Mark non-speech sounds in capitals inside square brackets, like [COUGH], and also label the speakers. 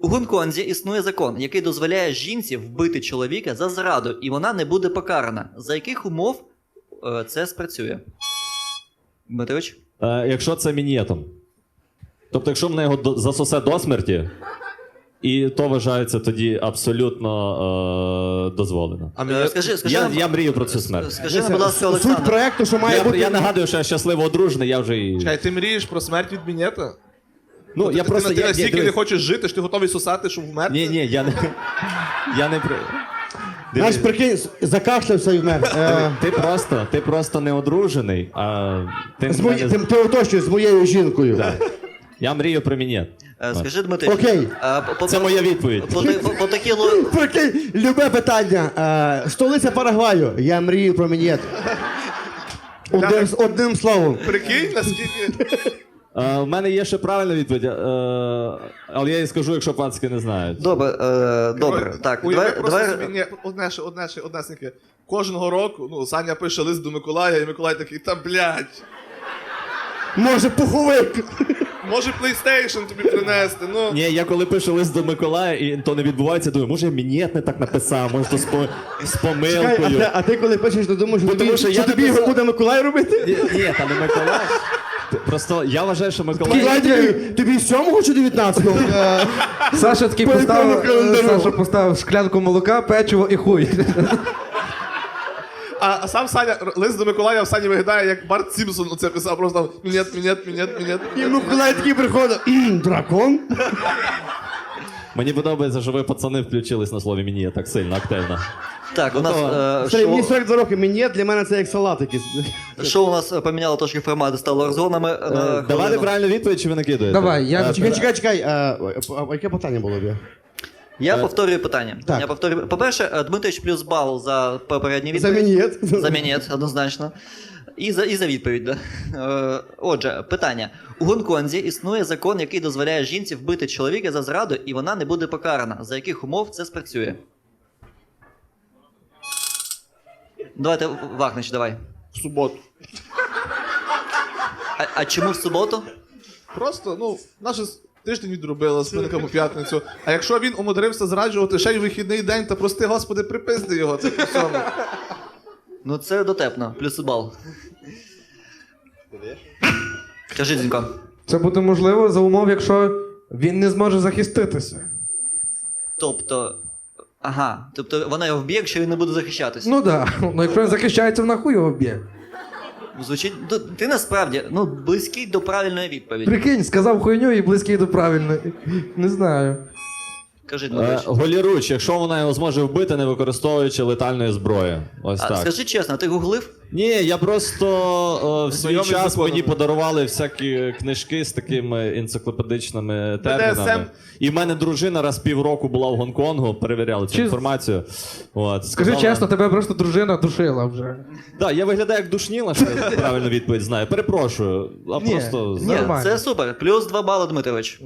Speaker 1: У Гонконзі існує закон, який дозволяє жінці вбити чоловіка за зраду, і вона не буде покарана. За яких умов е, це спрацює? Дмитрович?
Speaker 2: Е, якщо це мінієтом. Тобто, якщо мене його до- засосе до смерті, і то вважається тоді абсолютно е, дозволено.
Speaker 3: А
Speaker 1: Е,
Speaker 3: мені
Speaker 1: скажи, скажи,
Speaker 2: Я,
Speaker 1: нам,
Speaker 2: я мрію про цю смерть.
Speaker 1: скажи нам, будь ласка,
Speaker 4: Суть
Speaker 1: Олександр.
Speaker 4: проекту, що має
Speaker 2: Я,
Speaker 4: бути.
Speaker 2: я нагадую, що я щасливо одружений, я вже і.
Speaker 3: Чекай, ти мрієш про смерть від мінета?
Speaker 2: Ну, я
Speaker 3: ти,
Speaker 2: просто.
Speaker 3: ти, ти
Speaker 2: Я, ні,
Speaker 3: не
Speaker 2: дивись.
Speaker 3: хочеш жити, що ти готовий сосати, щоб вмерти?
Speaker 2: ні, ні, я не. Я не при.
Speaker 4: Знаєш,
Speaker 2: Дивись,
Speaker 4: прикинь, закашлявся і вмер. Е,
Speaker 2: ти просто, ти просто не одружений, а ти,
Speaker 4: з мої-
Speaker 2: мене-
Speaker 4: ти, ти оточуєш з моєю жінкою.
Speaker 2: Я мрію про мінет.
Speaker 1: Е, Скажи, Дмитрич.
Speaker 4: Окей.
Speaker 1: е, по-
Speaker 2: Це моя відповідь.
Speaker 1: По, по, по, по такій ло- [LAUGHS]
Speaker 4: Прикинь, любе питання. Е, столиця Парагваю. Я мрію про мінет. Одним, одним словом.
Speaker 3: Прикинь, наскільки.
Speaker 2: Е, У мене є ще правильна відповідь, е, але я її скажу, якщо пацки не знають.
Speaker 1: Добре, е, добре. Так,
Speaker 3: Уяви
Speaker 1: давай,
Speaker 3: просто
Speaker 1: давай,
Speaker 3: собі, ні, одне ще, одне ще, однесеньке. Кожного року, ну, Саня пише лист до Миколая, і Миколай такий, та блядь,
Speaker 4: Може, пуховик.
Speaker 3: може PlayStation тобі принести, ну.
Speaker 2: Ні, я коли пишу лист до Миколая, і то не відбувається, думаю, може мінет не так написав, може то з, по, з
Speaker 4: Чекай, а,
Speaker 2: помилкою.
Speaker 4: ти, а ти коли пишеш, ти думаєш, що
Speaker 2: тому
Speaker 4: тобі,
Speaker 2: що
Speaker 4: що
Speaker 2: я
Speaker 4: тобі
Speaker 2: написав-
Speaker 4: його буде Миколай робити?
Speaker 2: Ні, ні, та не Миколай. Просто я вважаю, що Миколай.
Speaker 4: Тобі, тобі 7 чи 19-го? Е,
Speaker 5: Саша такий
Speaker 4: По
Speaker 5: поставив,
Speaker 4: календарю?
Speaker 5: Саша поставив шклянку молока, печиво і хуй.
Speaker 3: А, а сам Саня, лист до Миколая в Сані виглядає, як Барт Сімпсон оце писав, просто мінет, мінет, мінет, мінет.
Speaker 4: І Миколай такий приходить. «М, Дракон?
Speaker 2: Мені подобається, що ви пацани включились на слові мінет так сильно, активно.
Speaker 1: так, у нас е,
Speaker 4: Старий, мені
Speaker 1: шоу,
Speaker 4: 42 роки, мінет для мене це як салат якийсь.
Speaker 1: шоу у нас е, поміняло трошки формат, стало розгонами. е, на
Speaker 2: Давайте
Speaker 1: хвилину.
Speaker 2: правильну відповідь, чи ви накидуєте?
Speaker 5: Давай, я
Speaker 2: Е,
Speaker 4: Чекай, чекай, чекай. е, а Яке питання було? б?
Speaker 1: Я повторюю питання.
Speaker 4: Так.
Speaker 1: Я повторюю. По-перше, е, Дмитрич плюс бал за попередній
Speaker 4: За
Speaker 1: відповідь.
Speaker 4: мінет.
Speaker 1: За мінет, однозначно. І за, і за відповідь, да. Е, Отже, питання. У Гонконзі існує закон, який дозволяє жінці вбити чоловіка за зраду, і вона не буде покарана. За яких умов це спрацює? Давайте, Вахнич, давай.
Speaker 3: В суботу.
Speaker 1: А, а чому в суботу?
Speaker 3: Просто, ну, наше тиждень відробила з по п'ятницю. А якщо він умудрився зраджувати ще й вихідний день, то прости, господи, припизди його. Це всьому.
Speaker 1: Ну це дотепно, плюс бал. Кажи, Дзінько.
Speaker 5: Це буде можливо за умов, якщо він не зможе захиститися.
Speaker 1: Тобто. Ага, тобто вона його вб'є, якщо він не буде захищатися.
Speaker 5: Ну так. Да. Ну якщо він захищається, вона хуй його б'є.
Speaker 1: Звучить. ну, Ти насправді ну, близький до правильної відповіді.
Speaker 5: Прикинь, сказав хуйню і близький до правильної. Не знаю.
Speaker 1: Кажи,
Speaker 2: Е,
Speaker 1: Дмитрич.
Speaker 2: Голіруч, якщо вона його зможе вбити, не використовуючи летальної зброї. Ось
Speaker 1: А,
Speaker 2: так.
Speaker 1: скажи чесно, ти гуглив?
Speaker 2: Ні, я просто е, в свій
Speaker 3: Знайомий з
Speaker 2: час
Speaker 3: законом.
Speaker 2: мені подарували всякі книжки з такими енциклопедичними термінами.
Speaker 3: BDSM.
Speaker 2: І в мене дружина раз півроку була в Гонконгу, перевіряли цю
Speaker 5: Чи-
Speaker 2: інформацію. От,
Speaker 5: Скажи
Speaker 2: сказала-
Speaker 5: чесно, тебе просто дружина душила вже.
Speaker 2: Да, я виглядаю як душніла, що я правильну відповідь знаю. Перепрошую, а
Speaker 5: Ні.
Speaker 2: просто
Speaker 5: Ні.
Speaker 1: Ні,
Speaker 5: Нормально.
Speaker 1: це супер. Плюс 2 бали, Дмитрович.